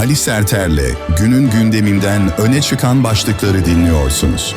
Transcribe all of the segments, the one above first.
Ali Serter'le günün gündeminden öne çıkan başlıkları dinliyorsunuz.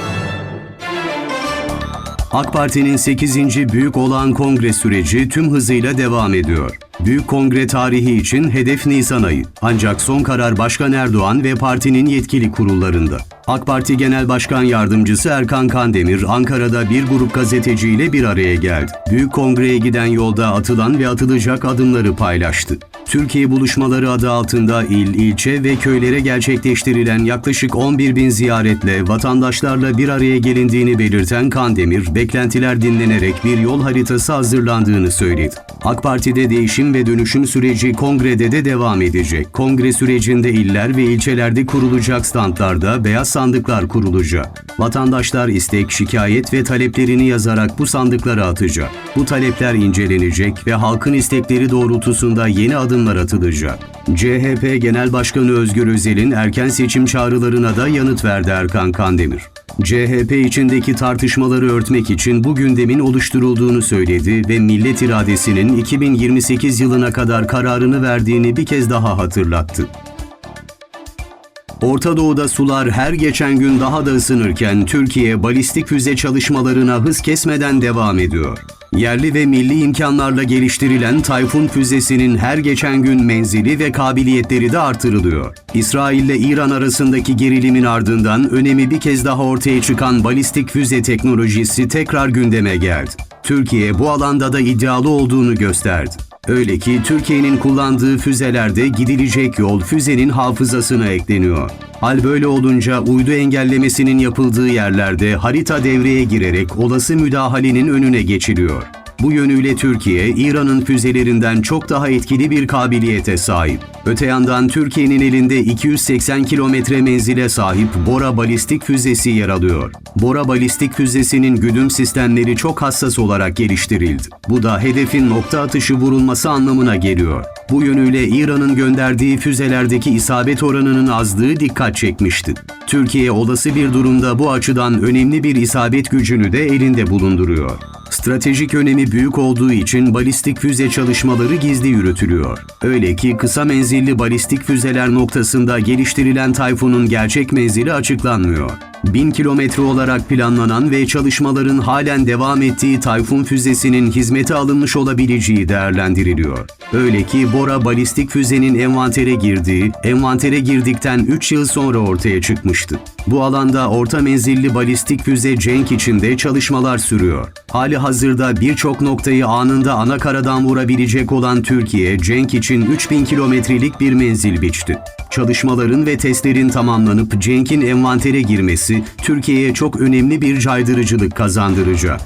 AK Parti'nin 8. Büyük Olağan Kongre süreci tüm hızıyla devam ediyor. Büyük Kongre tarihi için hedef Nisan ayı. Ancak son karar Başkan Erdoğan ve partinin yetkili kurullarında. AK Parti Genel Başkan Yardımcısı Erkan Kandemir, Ankara'da bir grup gazeteciyle bir araya geldi. Büyük Kongre'ye giden yolda atılan ve atılacak adımları paylaştı. Türkiye buluşmaları adı altında il, ilçe ve köylere gerçekleştirilen yaklaşık 11 bin ziyaretle vatandaşlarla bir araya gelindiğini belirten Kandemir, beklentiler dinlenerek bir yol haritası hazırlandığını söyledi. AK Parti'de değişim ve dönüşüm süreci kongrede de devam edecek. Kongre sürecinde iller ve ilçelerde kurulacak standlarda beyaz sandıklar kurulacak. Vatandaşlar istek, şikayet ve taleplerini yazarak bu sandıklara atacak. Bu talepler incelenecek ve halkın istekleri doğrultusunda yeni adımlar atılacak. CHP Genel Başkanı Özgür Özel'in erken seçim çağrılarına da yanıt verdi Erkan Kandemir. CHP içindeki tartışmaları örtmek için bu gündemin oluşturulduğunu söyledi ve millet iradesinin 2028 yılına kadar kararını verdiğini bir kez daha hatırlattı. Orta Doğu'da sular her geçen gün daha da ısınırken Türkiye balistik füze çalışmalarına hız kesmeden devam ediyor. Yerli ve milli imkanlarla geliştirilen Tayfun füzesinin her geçen gün menzili ve kabiliyetleri de artırılıyor. İsrail ile İran arasındaki gerilimin ardından önemi bir kez daha ortaya çıkan balistik füze teknolojisi tekrar gündeme geldi. Türkiye bu alanda da iddialı olduğunu gösterdi. Öyle ki Türkiye'nin kullandığı füzelerde gidilecek yol füzenin hafızasına ekleniyor. Hal böyle olunca uydu engellemesinin yapıldığı yerlerde harita devreye girerek olası müdahalenin önüne geçiliyor. Bu yönüyle Türkiye, İran'ın füzelerinden çok daha etkili bir kabiliyete sahip. Öte yandan Türkiye'nin elinde 280 kilometre menzile sahip Bora balistik füzesi yer alıyor. Bora balistik füzesinin güdüm sistemleri çok hassas olarak geliştirildi. Bu da hedefin nokta atışı vurulması anlamına geliyor. Bu yönüyle İran'ın gönderdiği füzelerdeki isabet oranının azlığı dikkat çekmişti. Türkiye olası bir durumda bu açıdan önemli bir isabet gücünü de elinde bulunduruyor. Stratejik önemi büyük olduğu için balistik füze çalışmaları gizli yürütülüyor. Öyle ki kısa menzilli balistik füzeler noktasında geliştirilen Tayfun'un gerçek menzili açıklanmıyor. 1000 kilometre olarak planlanan ve çalışmaların halen devam ettiği Tayfun füzesinin hizmete alınmış olabileceği değerlendiriliyor. Öyle ki Bora balistik füzenin envantere girdiği, envantere girdikten 3 yıl sonra ortaya çıkmıştı. Bu alanda orta menzilli balistik füze Cenk içinde çalışmalar sürüyor. Hali hazırda birçok noktayı anında ana karadan vurabilecek olan Türkiye, Cenk için 3000 kilometrelik bir menzil biçti. Çalışmaların ve testlerin tamamlanıp Cenk'in envantere girmesi Türkiye'ye çok önemli bir caydırıcılık kazandıracak.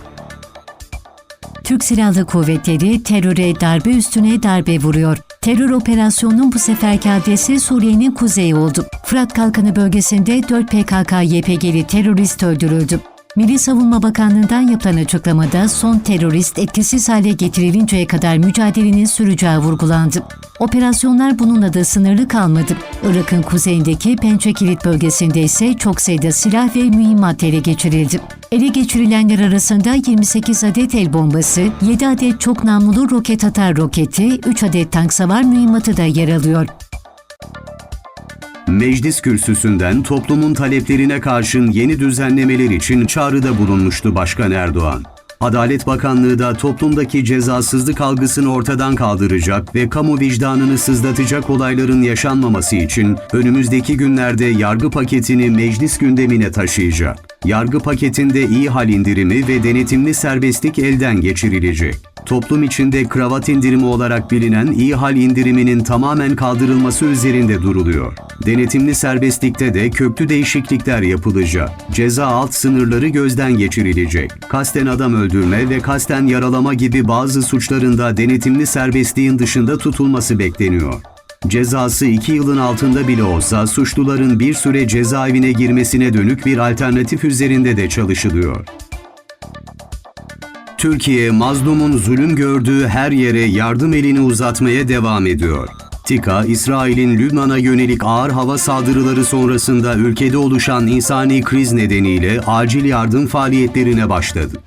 Türk Silahlı Kuvvetleri teröre darbe üstüne darbe vuruyor. Terör operasyonunun bu seferki adresi Suriye'nin kuzeyi oldu. Fırat Kalkanı bölgesinde 4 PKK-YPG'li terörist öldürüldü. Milli Savunma Bakanlığı'ndan yapılan açıklamada son terörist etkisiz hale getirilinceye kadar mücadelenin süreceği vurgulandı. Operasyonlar bununla da sınırlı kalmadı. Irak'ın kuzeyindeki Pençekilit bölgesinde ise çok sayıda silah ve mühimmat ele geçirildi. Ele geçirilenler arasında 28 adet el bombası, 7 adet çok namlulu roket atar roketi, 3 adet tank savar mühimmatı da yer alıyor. Meclis kürsüsünden toplumun taleplerine karşın yeni düzenlemeler için çağrıda bulunmuştu Başkan Erdoğan. Adalet Bakanlığı da toplumdaki cezasızlık algısını ortadan kaldıracak ve kamu vicdanını sızlatacak olayların yaşanmaması için önümüzdeki günlerde yargı paketini meclis gündemine taşıyacak. Yargı paketinde iyi hal indirimi ve denetimli serbestlik elden geçirilecek. Toplum içinde kravat indirimi olarak bilinen iyi hal indiriminin tamamen kaldırılması üzerinde duruluyor. Denetimli serbestlikte de köklü değişiklikler yapılacak. Ceza alt sınırları gözden geçirilecek. Kasten adam öldürme ve kasten yaralama gibi bazı suçlarında denetimli serbestliğin dışında tutulması bekleniyor. Cezası 2 yılın altında bile olsa suçluların bir süre cezaevine girmesine dönük bir alternatif üzerinde de çalışılıyor. Türkiye, mazlumun zulüm gördüğü her yere yardım elini uzatmaya devam ediyor. TİKA, İsrail'in Lübnan'a yönelik ağır hava saldırıları sonrasında ülkede oluşan insani kriz nedeniyle acil yardım faaliyetlerine başladı.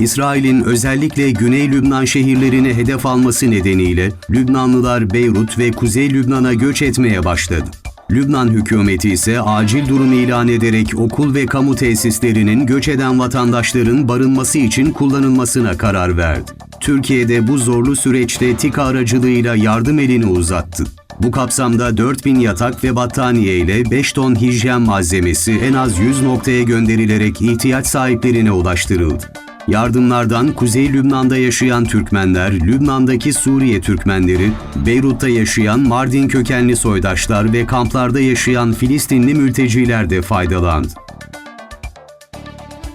İsrail'in özellikle Güney Lübnan şehirlerini hedef alması nedeniyle Lübnanlılar Beyrut ve Kuzey Lübnan'a göç etmeye başladı. Lübnan hükümeti ise acil durum ilan ederek okul ve kamu tesislerinin göç eden vatandaşların barınması için kullanılmasına karar verdi. Türkiye'de bu zorlu süreçte TİKA aracılığıyla yardım elini uzattı. Bu kapsamda 4000 yatak ve battaniye ile 5 ton hijyen malzemesi en az 100 noktaya gönderilerek ihtiyaç sahiplerine ulaştırıldı. Yardımlardan Kuzey Lübnan'da yaşayan Türkmenler, Lübnan'daki Suriye Türkmenleri, Beyrut'ta yaşayan Mardin kökenli soydaşlar ve kamplarda yaşayan Filistinli mülteciler de faydalandı.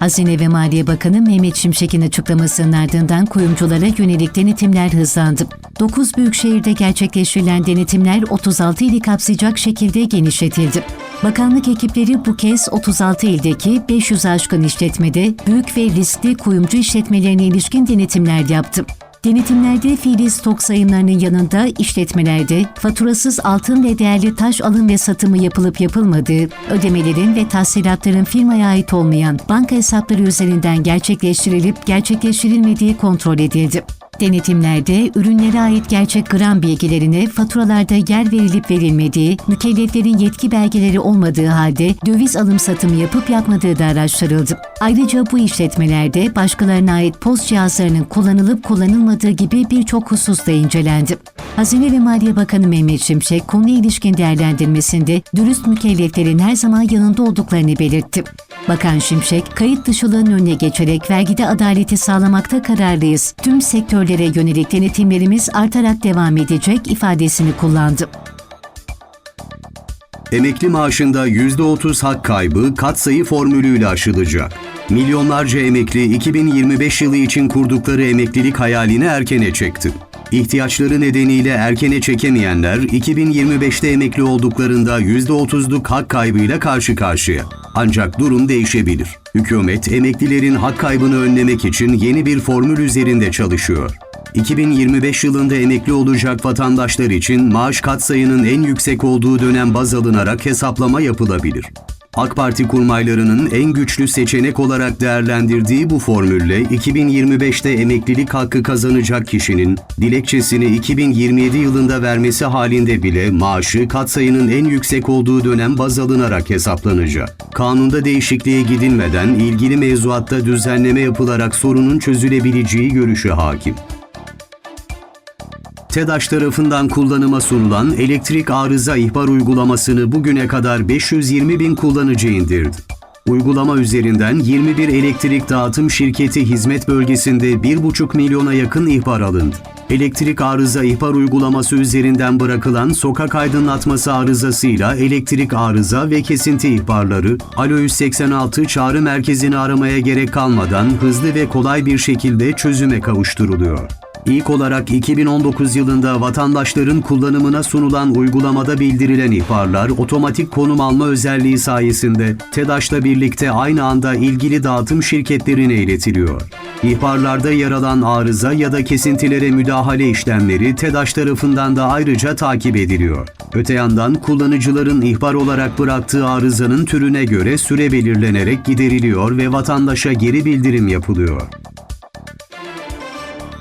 Hazine ve Maliye Bakanı Mehmet Şimşek'in açıklamasının ardından kuyumculara yönelik denetimler hızlandı. 9 büyük şehirde gerçekleştirilen denetimler 36 ili kapsayacak şekilde genişletildi. Bakanlık ekipleri bu kez 36 ildeki 500 aşkın işletmede büyük ve riskli kuyumcu işletmelerine ilişkin denetimler yaptı. Denetimlerde fiili stok sayımlarının yanında işletmelerde faturasız altın ve değerli taş alım ve satımı yapılıp yapılmadığı, ödemelerin ve tahsilatların firmaya ait olmayan banka hesapları üzerinden gerçekleştirilip gerçekleştirilmediği kontrol edildi. Denetimlerde ürünlere ait gerçek gram bilgilerine faturalarda yer verilip verilmediği, mükelleflerin yetki belgeleri olmadığı halde döviz alım satımı yapıp yapmadığı da araştırıldı. Ayrıca bu işletmelerde başkalarına ait post cihazlarının kullanılıp kullanılmadığı gibi birçok husus da incelendi. Hazine ve Maliye Bakanı Mehmet Şimşek konuya ilişkin değerlendirmesinde dürüst mükelleflerin her zaman yanında olduklarını belirtti. Bakan Şimşek, kayıt dışılığın önüne geçerek vergide adaleti sağlamakta kararlıyız. Tüm sektörlere yönelik denetimlerimiz artarak devam edecek ifadesini kullandı. Emekli maaşında %30 hak kaybı katsayı formülüyle aşılacak. Milyonlarca emekli 2025 yılı için kurdukları emeklilik hayalini erkene çekti. İhtiyaçları nedeniyle erkene çekemeyenler 2025'te emekli olduklarında %30'luk hak kaybıyla karşı karşıya. Ancak durum değişebilir. Hükümet emeklilerin hak kaybını önlemek için yeni bir formül üzerinde çalışıyor. 2025 yılında emekli olacak vatandaşlar için maaş katsayının en yüksek olduğu dönem baz alınarak hesaplama yapılabilir. AK Parti kurmaylarının en güçlü seçenek olarak değerlendirdiği bu formülle 2025'te emeklilik hakkı kazanacak kişinin dilekçesini 2027 yılında vermesi halinde bile maaşı katsayının en yüksek olduğu dönem baz alınarak hesaplanacak. Kanunda değişikliğe gidilmeden ilgili mevzuatta düzenleme yapılarak sorunun çözülebileceği görüşü hakim. TEDAŞ tarafından kullanıma sunulan elektrik arıza ihbar uygulamasını bugüne kadar 520 bin kullanıcı indirdi. Uygulama üzerinden 21 elektrik dağıtım şirketi hizmet bölgesinde 1,5 milyona yakın ihbar alındı. Elektrik arıza ihbar uygulaması üzerinden bırakılan sokak aydınlatması arızasıyla elektrik arıza ve kesinti ihbarları Alo 186 çağrı merkezini aramaya gerek kalmadan hızlı ve kolay bir şekilde çözüme kavuşturuluyor. İlk olarak 2019 yılında vatandaşların kullanımına sunulan uygulamada bildirilen ihbarlar otomatik konum alma özelliği sayesinde TEDAŞ'la birlikte aynı anda ilgili dağıtım şirketlerine iletiliyor. İhbarlarda yer alan arıza ya da kesintilere müdahale işlemleri TEDAŞ tarafından da ayrıca takip ediliyor. Öte yandan kullanıcıların ihbar olarak bıraktığı arızanın türüne göre süre belirlenerek gideriliyor ve vatandaşa geri bildirim yapılıyor.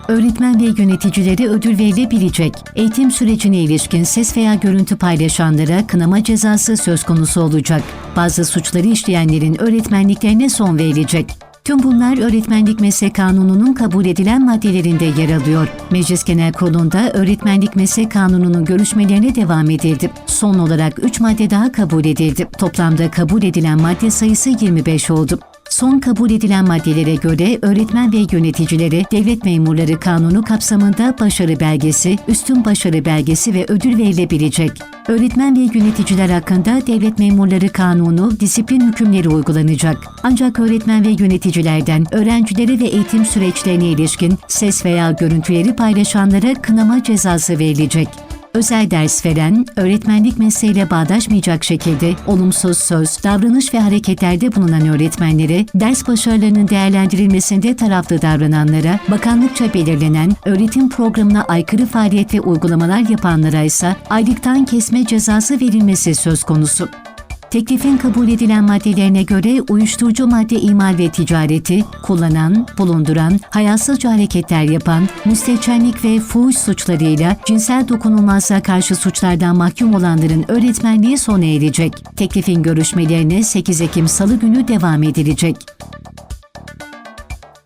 Öğretmen ve yöneticileri ödül verilebilecek. Eğitim sürecine ilişkin ses veya görüntü paylaşanlara kınama cezası söz konusu olacak. Bazı suçları işleyenlerin öğretmenliklerine son verilecek. Tüm bunlar Öğretmenlik Meslek Kanunu'nun kabul edilen maddelerinde yer alıyor. Meclis Genel Kurulu'nda Öğretmenlik Meslek Kanunu'nun görüşmelerine devam edildi. Son olarak 3 madde daha kabul edildi. Toplamda kabul edilen madde sayısı 25 oldu. Son kabul edilen maddelere göre öğretmen ve yöneticilere devlet memurları kanunu kapsamında başarı belgesi, üstün başarı belgesi ve ödül verilebilecek. Öğretmen ve yöneticiler hakkında devlet memurları kanunu disiplin hükümleri uygulanacak. Ancak öğretmen ve yöneticilerden öğrencilere ve eğitim süreçlerine ilişkin ses veya görüntüleri paylaşanlara kınama cezası verilecek özel ders veren, öğretmenlik mesleğiyle bağdaşmayacak şekilde olumsuz söz, davranış ve hareketlerde bulunan öğretmenlere, ders başarılarının değerlendirilmesinde taraflı davrananlara, bakanlıkça belirlenen öğretim programına aykırı faaliyet ve uygulamalar yapanlara ise aylıktan kesme cezası verilmesi söz konusu. Teklifin kabul edilen maddelerine göre uyuşturucu madde imal ve ticareti, kullanan, bulunduran, hayasızca hareketler yapan, müstehcenlik ve fuhuş suçlarıyla cinsel dokunulmazlığa karşı suçlardan mahkum olanların öğretmenliği sona erecek. Teklifin görüşmelerine 8 Ekim Salı günü devam edilecek.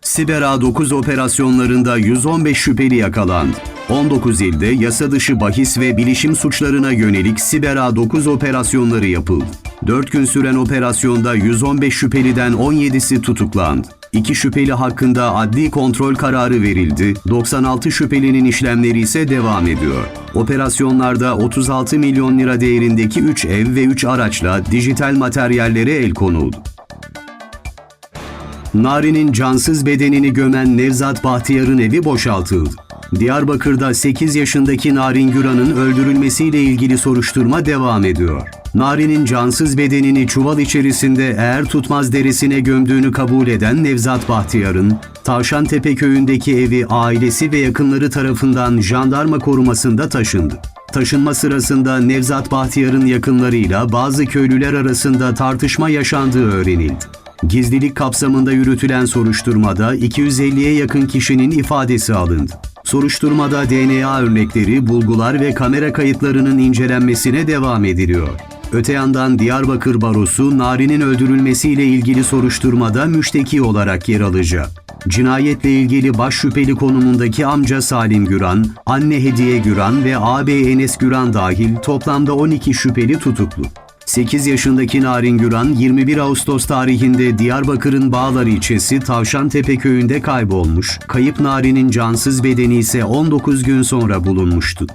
Siber A9 operasyonlarında 115 şüpheli yakalandı. 19 ilde yasa dışı bahis ve bilişim suçlarına yönelik Siber A9 operasyonları yapıldı. 4 gün süren operasyonda 115 şüpheliden 17'si tutuklandı. 2 şüpheli hakkında adli kontrol kararı verildi. 96 şüphelinin işlemleri ise devam ediyor. Operasyonlarda 36 milyon lira değerindeki 3 ev ve 3 araçla dijital materyallere el konuldu. Nari'nin cansız bedenini gömen Nevzat Bahtiyar'ın evi boşaltıldı. Diyarbakır'da 8 yaşındaki Narin Güran'ın öldürülmesiyle ilgili soruşturma devam ediyor. Nari'nin cansız bedenini çuval içerisinde eğer tutmaz deresine gömdüğünü kabul eden Nevzat Bahtiyar'ın Tavşantepe köyündeki evi ailesi ve yakınları tarafından jandarma korumasında taşındı. Taşınma sırasında Nevzat Bahtiyar'ın yakınlarıyla bazı köylüler arasında tartışma yaşandığı öğrenildi. Gizlilik kapsamında yürütülen soruşturmada 250'ye yakın kişinin ifadesi alındı. Soruşturmada DNA örnekleri, bulgular ve kamera kayıtlarının incelenmesine devam ediliyor. Öte yandan Diyarbakır Barosu, Nari'nin öldürülmesiyle ilgili soruşturmada müşteki olarak yer alacak. Cinayetle ilgili baş şüpheli konumundaki amca Salim Güran, anne Hediye Güran ve ağabey Enes Güran dahil toplamda 12 şüpheli tutuklu. 8 yaşındaki Narin Güran 21 Ağustos tarihinde Diyarbakır'ın Bağlar ilçesi Tavşantepe köyünde kaybolmuş. Kayıp Narin'in cansız bedeni ise 19 gün sonra bulunmuştu.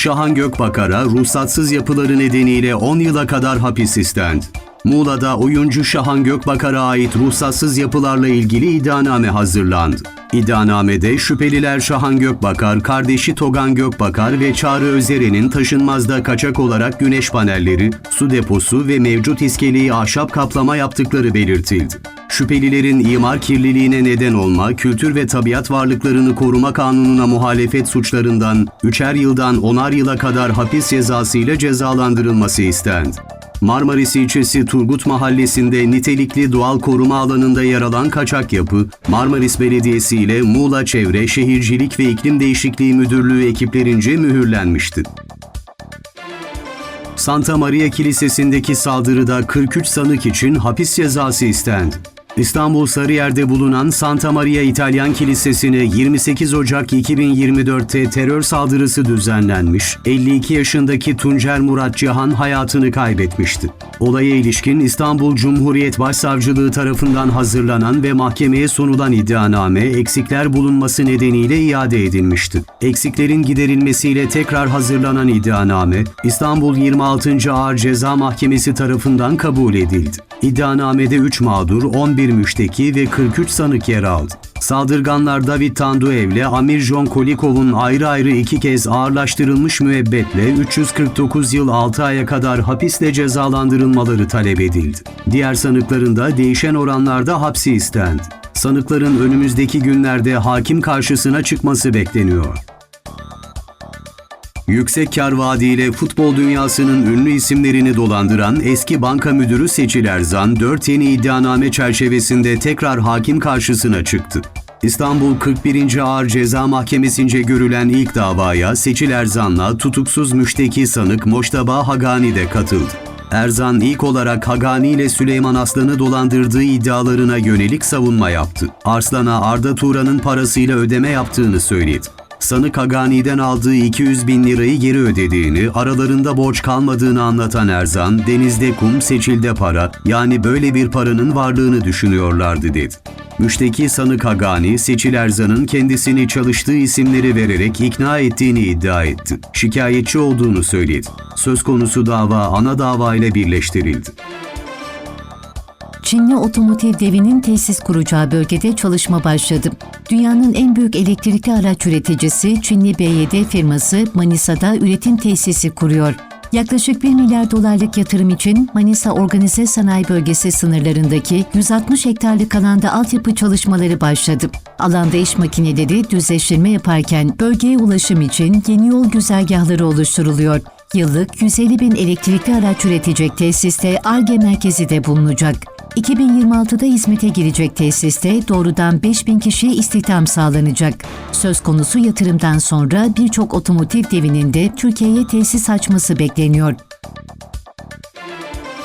Şahan Gökbakar'a ruhsatsız yapıları nedeniyle 10 yıla kadar hapis istendi. Muğla'da oyuncu Şahan Gökbakar'a ait ruhsatsız yapılarla ilgili iddianame hazırlandı. İddianamede şüpheliler Şahan Gökbakar, kardeşi Togan Gökbakar ve Çağrı Özeren'in taşınmazda kaçak olarak güneş panelleri, su deposu ve mevcut iskeleyi ahşap kaplama yaptıkları belirtildi. Şüphelilerin imar kirliliğine neden olma, kültür ve tabiat varlıklarını koruma kanununa muhalefet suçlarından 3'er yıldan 10'ar yıla kadar hapis cezası ile cezalandırılması istendi. Marmaris ilçesi Turgut Mahallesi'nde nitelikli doğal koruma alanında yer alan kaçak yapı, Marmaris Belediyesi ile Muğla Çevre, Şehircilik ve İklim Değişikliği Müdürlüğü ekiplerince mühürlenmişti. Santa Maria Kilisesi'ndeki saldırıda 43 sanık için hapis cezası istendi. İstanbul Sarıyer'de bulunan Santa Maria İtalyan Kilisesi'ne 28 Ocak 2024'te terör saldırısı düzenlenmiş, 52 yaşındaki Tuncer Murat Cihan hayatını kaybetmişti. Olaya ilişkin İstanbul Cumhuriyet Başsavcılığı tarafından hazırlanan ve mahkemeye sunulan iddianame eksikler bulunması nedeniyle iade edilmişti. Eksiklerin giderilmesiyle tekrar hazırlanan iddianame İstanbul 26. Ağır Ceza Mahkemesi tarafından kabul edildi. İddianamede 3 mağdur, 11 müşteki ve 43 sanık yer aldı. Saldırganlar David Tanduev ile Amir John Kolikov'un ayrı ayrı iki kez ağırlaştırılmış müebbetle 349 yıl 6 aya kadar hapisle cezalandırılmaları talep edildi. Diğer sanıkların da değişen oranlarda hapsi istendi. Sanıkların önümüzdeki günlerde hakim karşısına çıkması bekleniyor. Yüksek kar vaadiyle futbol dünyasının ünlü isimlerini dolandıran eski banka müdürü Seçil Erzan, 4 yeni iddianame çerçevesinde tekrar hakim karşısına çıktı. İstanbul 41. Ağır Ceza Mahkemesi'nce görülen ilk davaya Seçil Erzan'la tutuksuz müşteki sanık Moştaba Hagani de katıldı. Erzan ilk olarak Hagani ile Süleyman Aslan'ı dolandırdığı iddialarına yönelik savunma yaptı. Arslan'a Arda Turan'ın parasıyla ödeme yaptığını söyledi. Sanık Hagani'den aldığı 200 bin lirayı geri ödediğini, aralarında borç kalmadığını anlatan Erzan, denizde kum, seçilde para, yani böyle bir paranın varlığını düşünüyorlardı dedi. Müşteki sanık Hagani, Seçil Erzan'ın kendisini çalıştığı isimleri vererek ikna ettiğini iddia etti. Şikayetçi olduğunu söyledi. Söz konusu dava ana dava ile birleştirildi. Çinli otomotiv devinin tesis kuracağı bölgede çalışma başladı. Dünyanın en büyük elektrikli araç üreticisi Çinli BYD firması Manisa'da üretim tesisi kuruyor. Yaklaşık 1 milyar dolarlık yatırım için Manisa Organize Sanayi Bölgesi sınırlarındaki 160 hektarlık alanda altyapı çalışmaları başladı. Alanda iş makineleri düzleştirme yaparken bölgeye ulaşım için yeni yol güzergahları oluşturuluyor. Yıllık 150 bin elektrikli araç üretecek tesiste ARGE merkezi de bulunacak. 2026'da hizmete girecek tesiste doğrudan 5000 kişi istihdam sağlanacak. Söz konusu yatırımdan sonra birçok otomotiv devinin de Türkiye'ye tesis açması bekleniyor.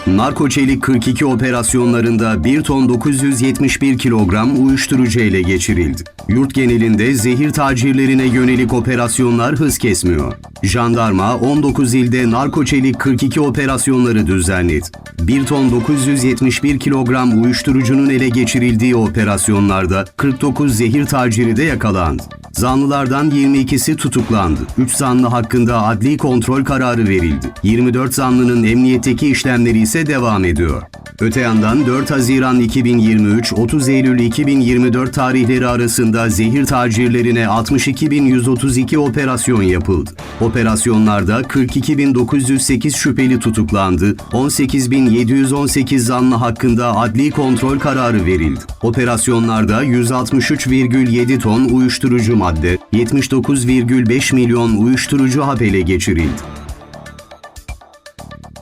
Narkoçelik 42 operasyonlarında 1 ton 971 kilogram uyuşturucu ele geçirildi. Yurt genelinde zehir tacirlerine yönelik operasyonlar hız kesmiyor. Jandarma 19 ilde narkoçelik 42 operasyonları düzenledi. 1 ton 971 kilogram uyuşturucunun ele geçirildiği operasyonlarda 49 zehir taciri de yakalandı. Zanlılardan 22'si tutuklandı. 3 zanlı hakkında adli kontrol kararı verildi. 24 zanlının emniyetteki işlemleri ise devam ediyor. Öte yandan 4 Haziran 2023-30 Eylül 2024 tarihleri arasında zehir tacirlerine 62.132 operasyon yapıldı. Operasyonlarda 42.908 şüpheli tutuklandı, 18.718 zanlı hakkında adli kontrol kararı verildi. Operasyonlarda 163,7 ton uyuşturucu madde, 79,5 milyon uyuşturucu hap ele geçirildi.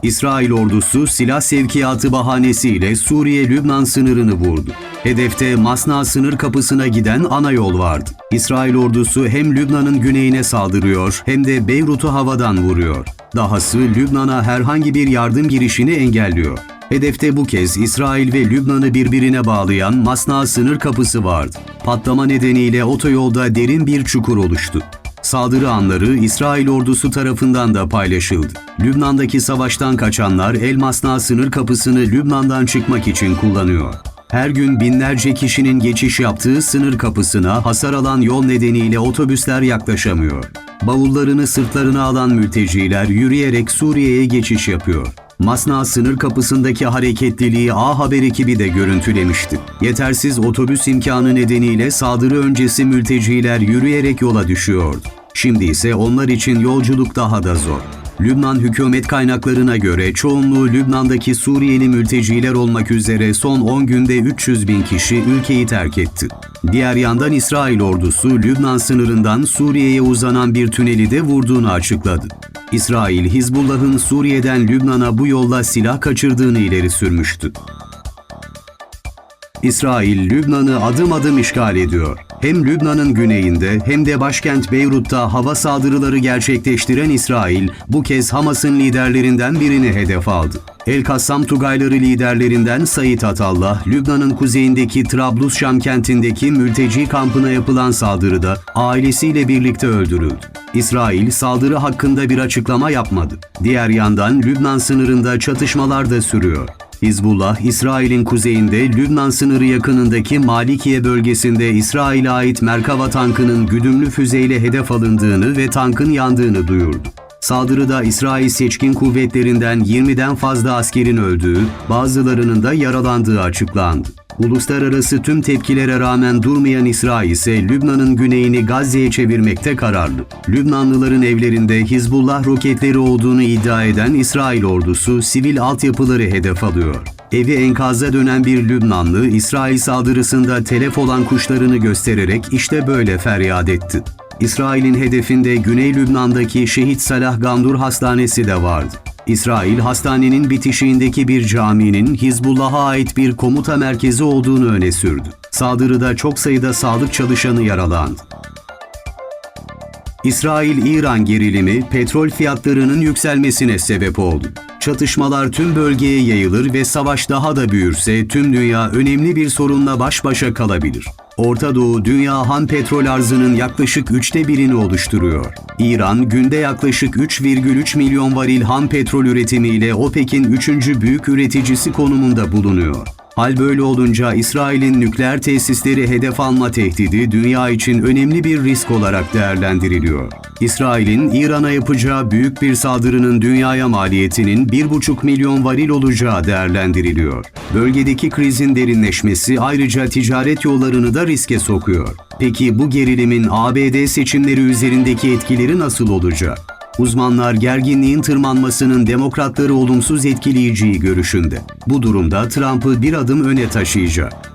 İsrail ordusu silah sevkiyatı bahanesiyle Suriye-Lübnan sınırını vurdu. Hedefte Masna sınır kapısına giden ana yol vardı. İsrail ordusu hem Lübnan'ın güneyine saldırıyor hem de Beyrut'u havadan vuruyor. Dahası Lübnan'a herhangi bir yardım girişini engelliyor. Hedefte bu kez İsrail ve Lübnan'ı birbirine bağlayan Masna sınır kapısı vardı. Patlama nedeniyle otoyolda derin bir çukur oluştu. Saldırı anları İsrail ordusu tarafından da paylaşıldı. Lübnan'daki savaştan kaçanlar El Masna sınır kapısını Lübnan'dan çıkmak için kullanıyor. Her gün binlerce kişinin geçiş yaptığı sınır kapısına hasar alan yol nedeniyle otobüsler yaklaşamıyor. Bavullarını sırtlarına alan mülteciler yürüyerek Suriye'ye geçiş yapıyor. Masna sınır kapısındaki hareketliliği A Haber ekibi de görüntülemişti. Yetersiz otobüs imkanı nedeniyle saldırı öncesi mülteciler yürüyerek yola düşüyordu. Şimdi ise onlar için yolculuk daha da zor. Lübnan hükümet kaynaklarına göre çoğunluğu Lübnan'daki Suriyeli mülteciler olmak üzere son 10 günde 300 bin kişi ülkeyi terk etti. Diğer yandan İsrail ordusu Lübnan sınırından Suriye'ye uzanan bir tüneli de vurduğunu açıkladı. İsrail, Hizbullah'ın Suriye'den Lübnan'a bu yolla silah kaçırdığını ileri sürmüştü. İsrail, Lübnan'ı adım adım işgal ediyor. Hem Lübnan'ın güneyinde hem de başkent Beyrut'ta hava saldırıları gerçekleştiren İsrail, bu kez Hamas'ın liderlerinden birini hedef aldı. El Kassam Tugayları liderlerinden Said Atallah, Lübnan'ın kuzeyindeki Trablus Şam kentindeki mülteci kampına yapılan saldırıda ailesiyle birlikte öldürüldü. İsrail saldırı hakkında bir açıklama yapmadı. Diğer yandan Lübnan sınırında çatışmalar da sürüyor. Hizbullah, İsrail'in kuzeyinde Lübnan sınırı yakınındaki Malikiye bölgesinde İsrail'e ait Merkava tankının güdümlü füzeyle hedef alındığını ve tankın yandığını duyurdu. Saldırıda İsrail seçkin kuvvetlerinden 20'den fazla askerin öldüğü, bazılarının da yaralandığı açıklandı. Uluslararası tüm tepkilere rağmen durmayan İsrail ise Lübnan'ın güneyini Gazze'ye çevirmekte kararlı. Lübnanlıların evlerinde Hizbullah roketleri olduğunu iddia eden İsrail ordusu sivil altyapıları hedef alıyor. Evi enkaza dönen bir Lübnanlı, İsrail saldırısında telef olan kuşlarını göstererek işte böyle feryat etti. İsrail'in hedefinde Güney Lübnan'daki Şehit Salah Gandur Hastanesi de vardı. İsrail, hastanenin bitişiğindeki bir caminin Hizbullah'a ait bir komuta merkezi olduğunu öne sürdü. Saldırıda çok sayıda sağlık çalışanı yaralandı. İsrail-İran gerilimi petrol fiyatlarının yükselmesine sebep oldu. Çatışmalar tüm bölgeye yayılır ve savaş daha da büyürse tüm dünya önemli bir sorunla baş başa kalabilir. Orta Doğu dünya ham petrol arzının yaklaşık üçte birini oluşturuyor. İran günde yaklaşık 3,3 milyon varil ham petrol üretimiyle OPEC'in üçüncü büyük üreticisi konumunda bulunuyor. Hal böyle olunca İsrail'in nükleer tesisleri hedef alma tehdidi dünya için önemli bir risk olarak değerlendiriliyor. İsrail'in İran'a yapacağı büyük bir saldırının dünyaya maliyetinin 1,5 milyon varil olacağı değerlendiriliyor. Bölgedeki krizin derinleşmesi ayrıca ticaret yollarını da riske sokuyor. Peki bu gerilimin ABD seçimleri üzerindeki etkileri nasıl olacak? Uzmanlar gerginliğin tırmanmasının demokratları olumsuz etkileyeceği görüşünde. Bu durumda Trump'ı bir adım öne taşıyacak.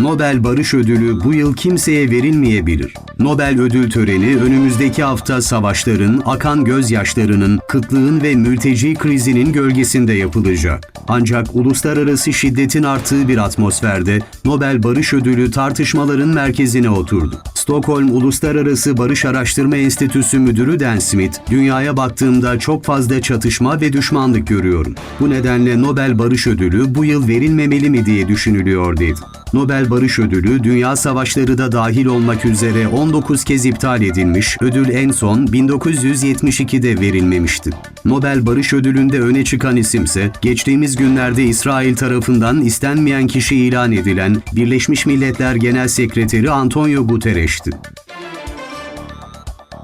Nobel Barış Ödülü bu yıl kimseye verilmeyebilir. Nobel ödül töreni önümüzdeki hafta savaşların, akan gözyaşlarının, kıtlığın ve mülteci krizinin gölgesinde yapılacak. Ancak uluslararası şiddetin arttığı bir atmosferde Nobel Barış Ödülü tartışmaların merkezine oturdu. Stockholm Uluslararası Barış Araştırma Enstitüsü Müdürü Dan Smith, dünyaya baktığımda çok fazla çatışma ve düşmanlık görüyorum. Bu nedenle Nobel Barış Ödülü bu yıl verilmemeli mi diye düşünülüyor dedi. Nobel Barış Ödülü dünya savaşları da dahil olmak üzere 19 kez iptal edilmiş, ödül en son 1972'de verilmemişti. Nobel Barış Ödülü'nde öne çıkan isimse geçtiğimiz günlerde İsrail tarafından istenmeyen kişi ilan edilen Birleşmiş Milletler Genel Sekreteri Antonio Guterres'ti.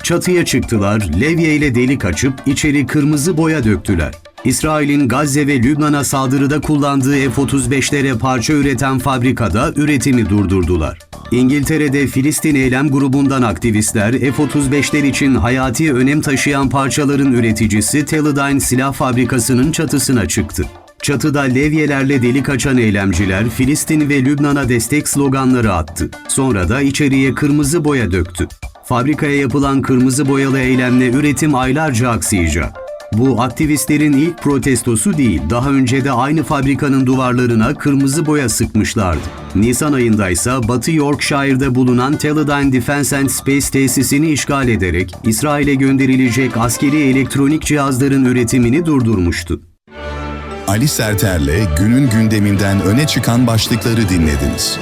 Çatıya çıktılar, levye ile delik açıp içeri kırmızı boya döktüler. İsrail'in Gazze ve Lübnan'a saldırıda kullandığı F-35'lere parça üreten fabrikada üretimi durdurdular. İngiltere'de Filistin Eylem Grubu'ndan aktivistler F-35'ler için hayati önem taşıyan parçaların üreticisi Teledyne Silah Fabrikası'nın çatısına çıktı. Çatıda levyelerle delik açan eylemciler Filistin ve Lübnan'a destek sloganları attı. Sonra da içeriye kırmızı boya döktü. Fabrikaya yapılan kırmızı boyalı eylemle üretim aylarca aksayacak. Bu aktivistlerin ilk protestosu değil, daha önce de aynı fabrikanın duvarlarına kırmızı boya sıkmışlardı. Nisan ayında ise Batı Yorkshire'da bulunan Teledyne Defense and Space tesisini işgal ederek İsrail'e gönderilecek askeri elektronik cihazların üretimini durdurmuştu. Ali Serter'le günün gündeminden öne çıkan başlıkları dinlediniz.